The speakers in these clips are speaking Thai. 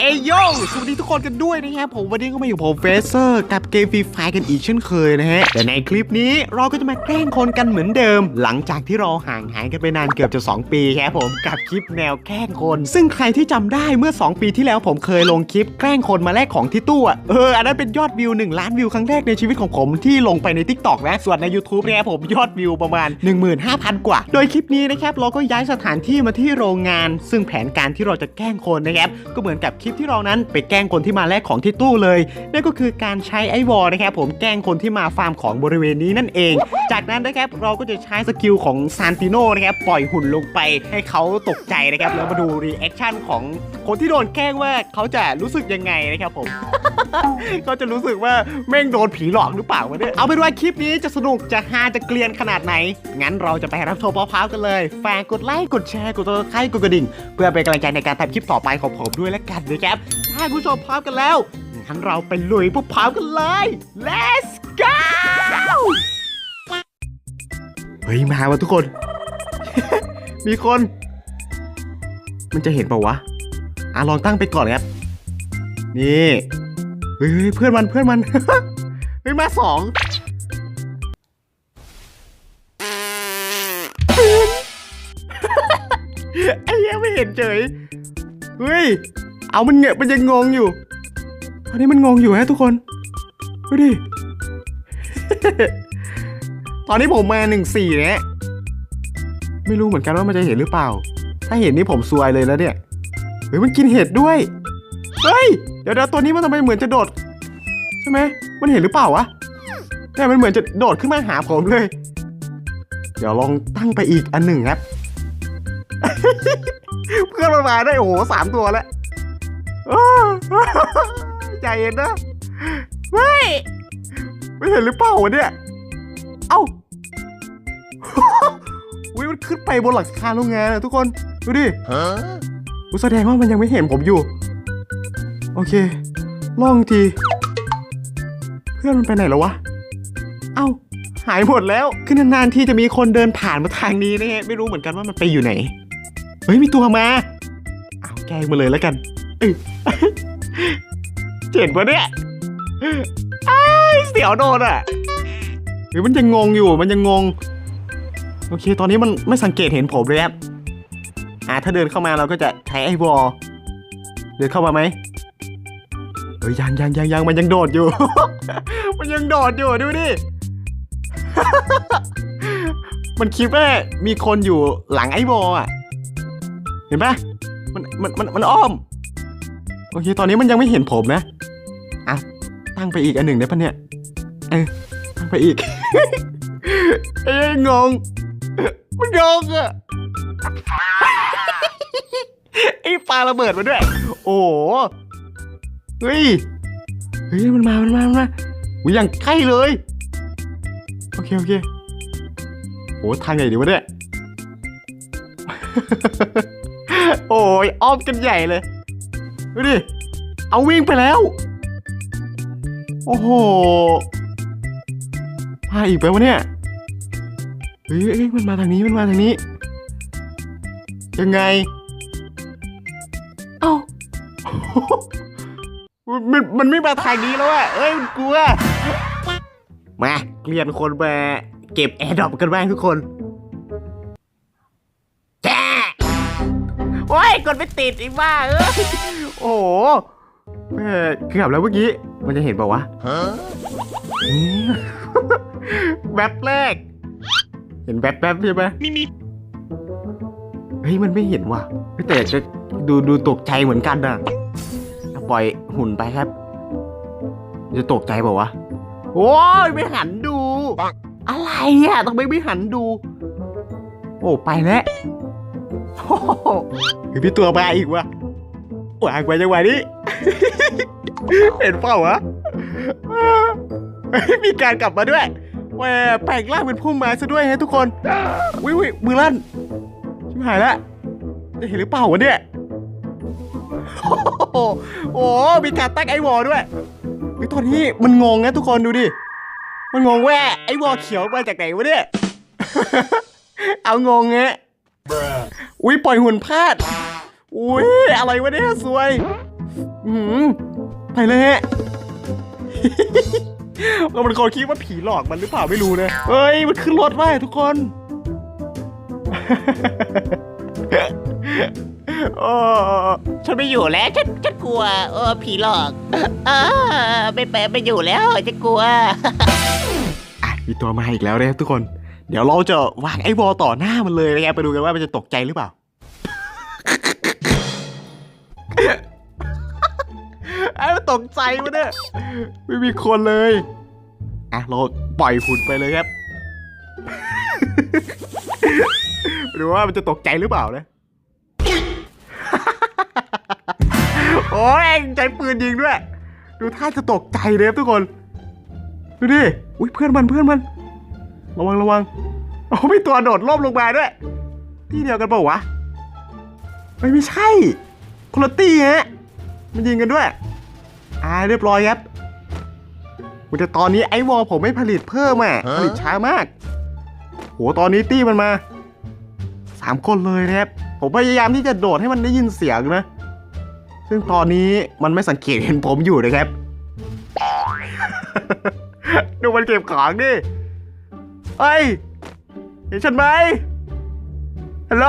เอยโยสวัสดีทุกคนกันด้วยนะครับผมวันนี้ก็มาอยู่ผมเฟเซอร์กับเกมฟรีไฟกันอีกเช่นเคยนะฮะแต่ในคลิปนี้เราก็จะมาแกล้งคนกันเหมือนเดิม หลังจากที่เราห่างหายกันไปนานเกือบจะ 2 ปีครับผมกับคลิปแนวแกล้งคน ซึ่งใครที่จำได้เมื่อ 2 ปีที่แล้วผมเคยลงคลิปแกล้งคนมาแลกของที่ตู้อะเอออันนั้นเป็นยอดวิว 1 ล้านวิวครั้งแรกในชีวิตของผมที่ลงไปใน Tik t o อกนะส่วนใน YouTube เนี่ยผมยอดวิวประมาณ 15,000 กว่า โดยคลิปนี้นะครับเราก็ย้ายสถานที่มาที่โรงงาน ซึ่งแผนการที่เราจะแกล้งคนนะครับก็เหมือนกับคลิปที่เรานั้นไปแกล้งคนที่มาแลกของที่ตู้เลย นั่นก็คือการใช้ไอวอลนะครับผมแกล้งคนที่มาฟาร์มของบริเวณนี้นั่นเอง จากนั้นนะครับเราก็จะใช้สกิลของซานติโนนะครับปล่อยหุ่นลงไปให้เขาตกใจนะครับแล้วมาดูรีแอคชั่นของคนที่โดนแกล้งว่าเขาจะรู้สึกยังไงนะครับผมก็จะรู้สึกว่าแม่งโดนผีหลอกหรือเปล่าวะเนี่ยเอาเป็นว่าคลิปนี้จะสนุกจะฮาจะเกลียนขนาดไหน งั้นเราจะไปรับชมพร้อมๆกันเลยฝากกดไลค์กดแชร์กดติดตามกดกระดิ่ง เพื่อเป็นกำลังใจในการทำคลิปต่อไปของผมด้วยแล้วกันนะครับ ถ้าคุณผู้ชมพร้อมกันแล้วงั้นเราไปลุยพวกพร้อมกันเลย let's go เฮ้ย มาว่ะทุกคน มีคน มันจะเห็นเปล่าวะอะลองตั้งไปก่อนครับ นี่เฮ้ยเฮ้ยเพื่อนมันเพื่อนมันเฮ้ยมาสองไอ้เหี้ยไม่เห็นเฉย เฮ้ย เอามันเงะมันยังงงอยู่ตอนนี้มันงงอยู่ฮะทุกคนดูดิ ตอนนี้ผมมาหนึ่งสี่เนี่ยไม่รู้เหมือนกันว่ามันจะเห็นหรือเปล่า ถ้าเห็นนี่ผมซวยเลยแล้วเนี่ยเฮ้ยมันกินเห็ดด้วย เฮ้ย เดี๋ยวเดี๋ยวตัวนี้มันทำไมเหมือนจะโดด ใช่ไหม มันเห็นหรือเปล่าวะแต่มันเหมือนจะโดดขึ้นมาหาผมเลย เดี๋ยวลองตั้งไปอีกอันหนึ่งครับ เพื่อนมาได้โอ้โหสามตัวแล้ว ใจเย็นนะไม่ไม่เห็นหรือเปล่าวะเนี่ย เอ้าวิมันขึ้นไปบนหลังคาโรงงานอะทุกคน ดูดิอุยแสดงว่ามันยังไม่เห็นผมอยู่ โอเคลองอีกที เพื่อนมันไปไหนแล้ววะ เอ้า หายหมดแล้ว คือนานๆที่จะมีคนเดินผ่านมาทางนี้นะฮะ ไม่รู้เหมือนกันว่ามันไปอยู่ไหน เฮ้ย มีตัวมา เอาแกล้งมาเลยแล้วกัน เจ็บปะเนี่ยอ้ายเสียวโดนอะหรือมันยังงงอยู่มันยังงง โอเค ตอนนี้มันไม่สังเกตเห็นผมเลยครับอ่าถ้าเดินเข้ามาเราก็จะใช้ไอ้วอลเดินเข้ามาไหมเอ้ยยังยังยังยังมันยังโดดอยู่ มันยังโดดอยู่ดูดิ มันคิดว่ามีคนอยู่หลังไอ้วอลอะ เห็นปะมันมันมันมันอ้อม โอเค ตอนนี้มันยังไม่เห็นผมนะ อะ ตั้งไปอีกอันหนึ่งได้ปะเนี่ย เออ ตั้งไปอีก เอ้ยงง มันงงอะไอ้ปลาระเบิดมาด้วย โอ้โหเฮ้ย เฮ้ย มันมา มันมา มันมาอุ้ยอย่างใกล้เลย โอเค โอเคโอ้ทางไหนดีวะเนี่ย โอ้ยอ้อมกันใหญ่เลย ดูดิ เอาวิ่งไปแล้ว โอ้โหพาอีกไปวะเนี่ยเฮ้ยเฮ้ยมันมาทางนี้มันมาทางนี้ ยังไง เอ้ามันมันไม่มาทางนี้แล้วอะเอ้ยมันกลัว มาเกลียนคนมาเก็บแอร์ดรอปกันบ้างทุกคนแจ้โอ้ยกดไม่ติดอีกบ้าเอ้ย โอ้โหแม่เกือบแล้วเมื่อกี้ มันจะเห็นเปล่าวะอืมแวบแรก เห็นแวบแวบใช่ไหมเฮ้ยมันไม่เห็นว่ะเฮ้ยแต่จะดูดูตกใจเหมือนกันนะปล่อยหุ่นไปครับ จะตกใจเปล่าวะโอ้ยไม่หันดู อะไรอะทำไมไม่หันดู โอ้ไปแล้วโอ้โหเฮ้ยพี่ตัวมาอีกวะ วางไปจังหวะนี้ เห็นเปล่าวะมีการกลับมาด้วยแหวแปลงร่างเป็นพุ่มไม้ซะด้วยฮะทุกคนวิวมือลั่นชิบหายแล้วจะเห็นหรือเปล่าวะเนี่ยโอ้โหมีการตั้งไอวอลด้วยเฮ้ยตอนนี้มันงงนะทุกคนดูดิ มันงงแว่ไอวอลเขียวมาจากไหนวะเนี่ย เอางงเงี้ยอุ้ยปล่อยหุ่นพลาด อุ้ยอะไรวะเนี่ยสวยอืมไปเลยฮะเรามันคนคิดว่าผีหลอกมันหรือเปล่าไม่รู้นะเฮ้ยมันขึ้นรถไว้ทุกคนโอ้ฉันไม่อยู่แล้วฉันฉันกลัวเออผีหลอกเออไม่ไปไม่อยู่แล้วฉันกลัวอะมีตัวมาอีกแล้วนะครับทุกคน เดี๋ยวเราจะวางไอ้บอลต่อหน้ามันเลยนะครับไปดูกันว่ามันจะตกใจหรือเปล่า ตกใจวะเนี่ยไม่มีคนเลย อะเราปล่อยหุ่นไปเลยครับดูว่ามันจะตกใจหรือเปล่านะโอ้ยใจปืนยิงด้วย ดูท่าจะตกใจเลยครับทุกคนดูดิอุ้ยเพื่อนมันเพื่อนมัน ระวังระวังโอ้มีตัวโดดล่มลงมาด้วย ที่เดียวกันเปล่าวะไม่ไม่ใช่คนละตี้ฮะมันยิงกันด้วย อ่าเรียบร้อยครับแต่ตอนนี้ไอ้วอลผมไม่ผลิตเพิ่มอะผลิตช้ามากโหตอนนี้ตี้มันมาสามคนเลยนะครับ ผมพยายามที่จะโดดให้มันได้ยินเสียงนะ ซึ่งตอนนี้มันไม่สังเกตเห็นผมอยู่นะครับ ดูมันเก็บของดิเฮ้ย เห็นฉันไหมฮัลโหล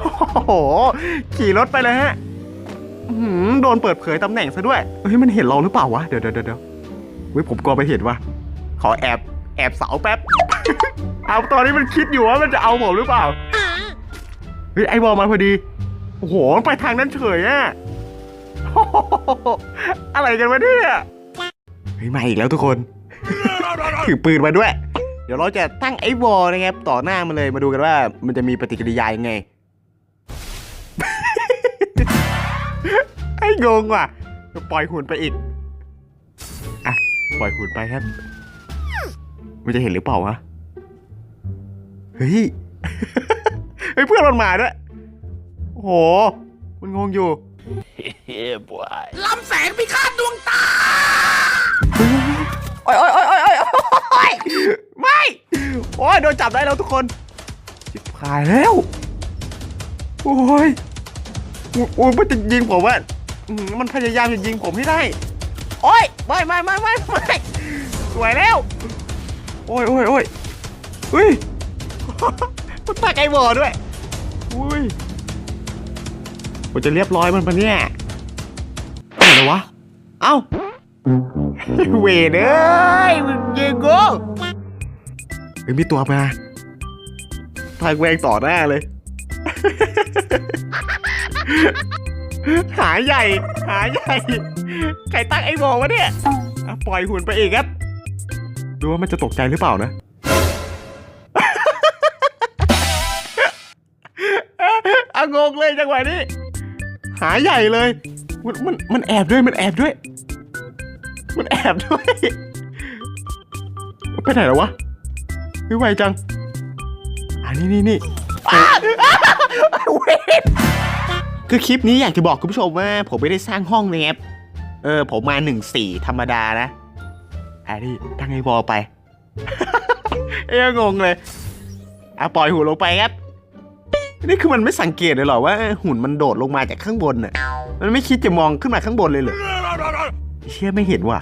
โอ้โห ขี่รถไปเลยฮะ อื้อหือโดนเปิดเผยตำแหน่งซะด้วยเฮ้ยมันเห็นเราหรือเปล่าวะ เดี๋ยวเดี๋ยวเดี๋ยวเฮ้ยผมกลัวไปเห็นว่ะขอแอบแอบเสาแป๊บ เอาตอนนี้มันคิดอยู่ว่ามันจะเอาผมหรือเปล่า เฮ้ยไอ้บอลมาพอดี โอ้โหไปทางนั้นเฉยอะโอ้โหอะไรกันวะเนี่ย เฮ้ยมาอีกแล้วทุกคน ถือปืนมาด้วย เดี๋ยวเราจะตั้งไอ้วอลนะครับ ต่อหน้ามันเลยมาดูกันว่ามันจะมีปฏิกิริยายังไง ไอ้งงว่ะปล่อยหุ่นไปอีก อะ ปล่อยหุ่นไปครับ มันจะเห็นหรือเปล่าวะ เฮ้ยเฮ้ยเพื่อนมันมาด้วย โอ้โห มันงงอยู่ลำแสงพิฆาตดวงตา โอ้ยโอ้ยโอ้ยโอ้ยโอ้ยโอ้ยไม่ โอ้ยโดนจับได้แล้วทุกคนจิบหายแล้ว โอ้ยโอ้ยโอ้ยมันจะยิงผมว่า มันพยายามจะยิงผมให้ได้ โอ้ยไม่ไม่ไม่ไม่ไม่สวยแล้ว โอ้ยโอ้ยโอ้ยเฮ้ย มันตักไอ้บอด้วย อุ้ยผมจะเรียบร้อยมันปะเนี่ยอะไรวะ เอ้า เวเอ้ยมึงยิงกูเฮ้ยมีตัวมา ทางแวงต่อหน้าเลย หาใหญ่ หาใหญ่ใครตั้งไอ้บอกวะเนี่ยอะปล่อยหุ่นไปอีกครับ ดูว่ามันจะตกใจหรือเปล่านะอะงงเลยจังหวะนี้ หาใหญ่เลย มันมันมันแอบด้วยมันแอบด้วย มันแอบด้วย ไปไหนแล้ววะไม่ไหวจังอ่านี่นี่นี่เวน คือคลิปนี้อยากจะบอกคุณผู้ชมว่า ผมไม่ได้สร้างห้องนะครับเออ ผมมาหนึ่งสี่ธรรมดานะอ่านี่ตั้งไอ้บอไป เอ้ยงงเลยอะปล่อยหุ่นลงไปครับ นี่คือมันไม่สังเกตเลยเหรอว่า หุ่นมันโดดลงมาจากข้างบนน่ะ มันไม่คิดจะมองขึ้นมาข้างบนเลยเหรอเชื่อไม่เห็นว่ะ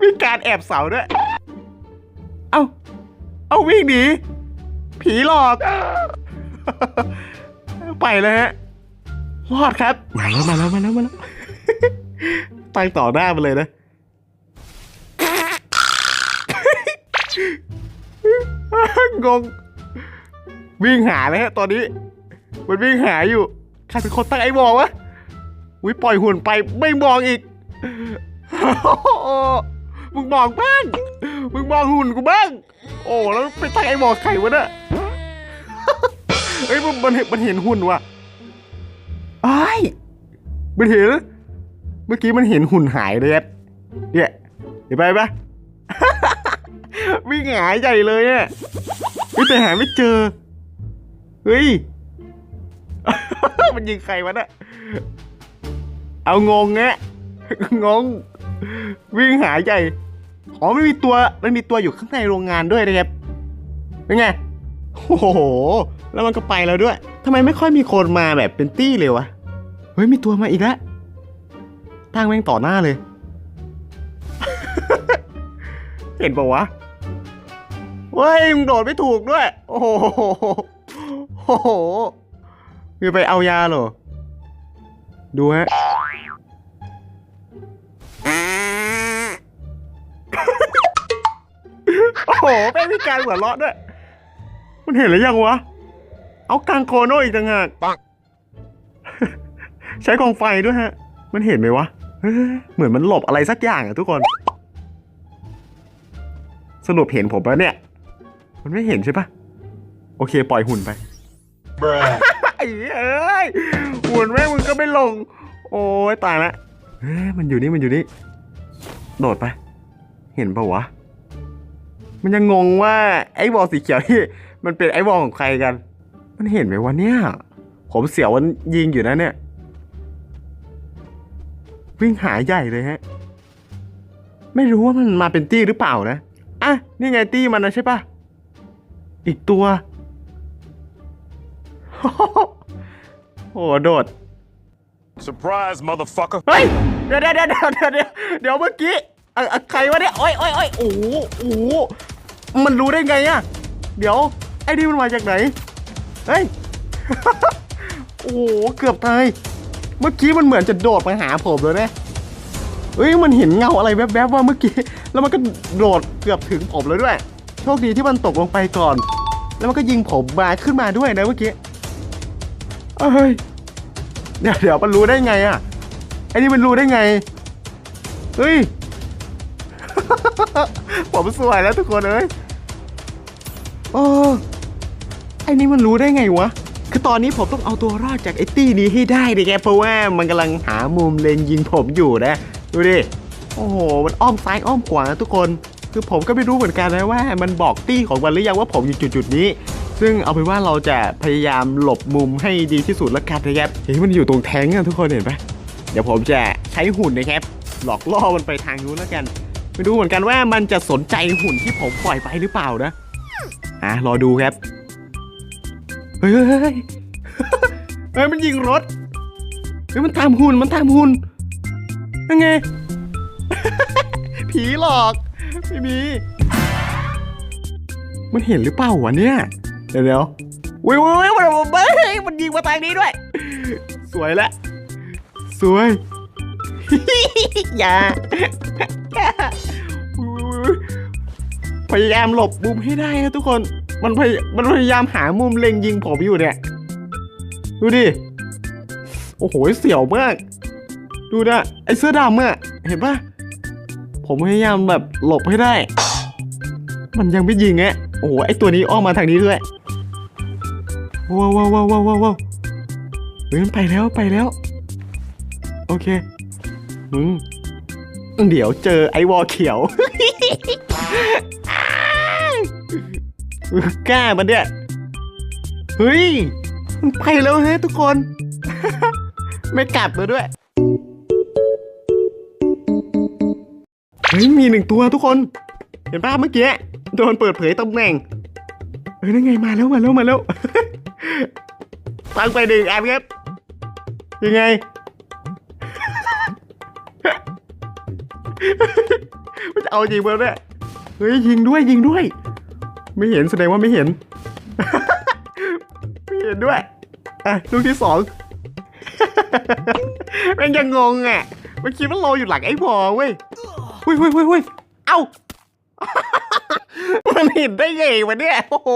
มีการแอบเสาด้วย เอ้า เอาวิ่งหนีผีหลอก ไปเลยฮะรอดครับ มาแล้วมาแล้วมาแล้วมาแล้วตั้งต่อหน้ามาเลยนะงง วิ่งหาเลยฮะตอนนี้ มันวิ่งหาอยู่ใครเป็นคนตั้งไอ้บอกวะอุ้ยปล่อยหุ่นไปไม่มองอีกมึงมองบ้าง มึงมองหุ่นกูบ้าง โอ้แล้วไปตั้งไอ้บอกใครวะเนี่ย เฮ้ยมันมันเห็นมันเห็นหุ่นว่ะไอ้ายมันเห็น เมื่อกี้มันเห็นหุ่นหายเลยครับเนี่ยเห็นไปปะวิ่งหายใหญ่เลยเนี่ยเฮ้ยแต่หาไม่เจอ เฮ้ย มันยิงใครวะเนี่ยเอางงแงะงง วิ่งหาใหญ่ อ๋อไม่มีตัว มันมีตัวอยู่ข้างในโรงงานด้วยนะครับเป็นไง โอ้โห แล้วมันก็ไปแล้วด้วยทำไมไม่ค่อยมีคนมาแบบเป็นตี้เลยวะ เฮ้ย มีตัวมาอีกแล้ว ตั้งแม่งต่อหน้าเลย เห็นปะวะเว้ย มึงโดดไม่ถูกด้วย โอ้โหโอ้โหคือไปเอายาเหรอ ดูฮะโอ้โหแม่งมีการหัวเราะด้วย มันเห็นหรือยังวะ เอากางโคโน่อีกต่างหากปังใช้กองไฟด้วยฮะ มันเห็นไหมวะเฮ้ยเหมือนมันหลบอะไรสักอย่างอะทุกคน สรุปเห็นผมแล้วเนี่ย มันไม่เห็นใช่ปะโอเค ปล่อยหุ่นไป Bruh. ไอ้เอ้ยหุ่นแม่งมึงก็ไม่ลง โอ้ยตายละเฮ้ยมันอยู่นี่มันอยู่นี่ โดดไป เห็นปะวะ มันยังงงว่าไอ้บอลสีเขียวที่ มันเป็นไอ้บอลของใครกัน มันเห็นไหมวะเนี่ย ผมเสียวมันยิงอยู่นะเนี่ย วิ่งหาใหญ่เลยฮะ ไม่รู้ว่ามันมาเป็นตี้หรือเปล่านะ อะ นี่ไงตี้มันนะใช่ปะอีกตัว โอ้โหโดด Surprise, motherfucker. เฮ้ย เดี๋ยวเดี๋ยวเดี๋ยวเดี๋ยวเดี๋ยวเดี๋ยวเดี๋ยวเมื่อกี้อะอะใครวะเนี่ย โอ้ยโอ้ยโอ้ยโอ้โหโอ้โหมันรู้ได้ไงอะเดี๋ยวไอ้นี่มันมาจากไหน เฮ้ย โอ้โห เกือบตาย เมื่อกี้มันเหมือนจะโดดมาหาผมเลยนะเอ้ย มันเห็นเงาอะไรแวบๆว่าเมื่อกี้ แล้วมันก็โดดเกือบถึงผมเลยด้วย โชคดีที่มันตกลงไปก่อน แล้วมันก็ยิงผมมาขึ้นมาด้วยนะเมื่อกี้เอ้ย เดี๋ยวเดี๋ยวมันรู้ได้ไงอะไอ้นี่มันรู้ได้ไง เฮ้ย ผมสวยแล้วทุกคนเอ้ยโอ้ไอ้นี่มันรู้ได้ไงวะ คือตอนนี้ผมต้องเอาตัวรอดจากไอ้ตี้นี้ให้ได้ดิแกเพราะว่ามันกำลังหามุมเลงยิงผมอยู่นะ ดูดิ โอ้โห มันอ้อมซ้ายอ้อมขวาทุกคน คือผมก็ไม่รู้เหมือนกันนะว่า มันบอกตี้ของมันหรือยังว่าผมอยู่จุดๆนี้ ซึ่งเอาเป็นว่าเราจะพยายามหลบมุมให้ดีที่สุดแล้วกันนะครับเฮ้ยมันอยู่ตรงแทงอะทุกคนเห็นปะเดี๋ยวผมจะใช้หุ่นนะครับ หลอกล่อมันไปทางนู้นแล้วกันไม่รู้เหมือนกันว่ามันจะสนใจหุ่นที่ผมปล่อยไปหรือเปล่านะอะรอดูครับ เฮ้ยเฮ้ยเฮ้ยมันยิงรถเฮ้ยมันตามหุ่นมันตามหุ่นยังไง ผีหลอกไม่มี มันเห็นหรือเปล่าวะเนี่ย เดี๋ยวเดี๋ยวเว้ยเว้ยเว้ยมันเฮ้ยมันยิงมาทางนี้ด้วย สวยละ สวย อย่า พยายามหลบมุมให้ได้นะทุกคน มันพยมันพยายามหามุมเล็งยิงผมอยู่เนี่ย ดูดิ โอ้โห เสียวมาก ดูนะ ไอเสื้อดำอะเห็นปะผมพยายามแบบหลบให้ได้ มันยังไม่ยิงอะโอ้โห ไอตัวนี้อ้อมมาทางนี้ด้วย ว้าวว้าวว้าวว้าวว้าวเฮ้ยมันไปแล้วไปแล้ว โอเค มึง เดี๋ยวเจอไอวอเขียว กล้ามันเนี่ยเฮ้ยมันไปแล้วฮะทุกคน ไม่กลับมาด้วยเฮ้ยมีหนึ่งตัวทุกคน เห็นป่ะเมื่อกี้โดนเปิดเผยตำแหน่งเฮ้ยนั่นไงมาแล้วมาแล้วมาแล้วตั้งไปหนึ่งอันครับยังไง มันจะเอาจริงเปล่าเนี่ย เฮ้ยยิงด้วยยิงด้วย ไม่เห็นแสดงว่าไม่เห็น ไม่เห็นด้วยอะลูกที่สองแมันยังงงอะมันคิดว่าเราอยู่หลังไอ้บอเว้ยเฮ้ยเฮ้ยเฮ้ยเฮ้ยเอ้ามันเห็นได้ไงวะเนี่ยโอ้โห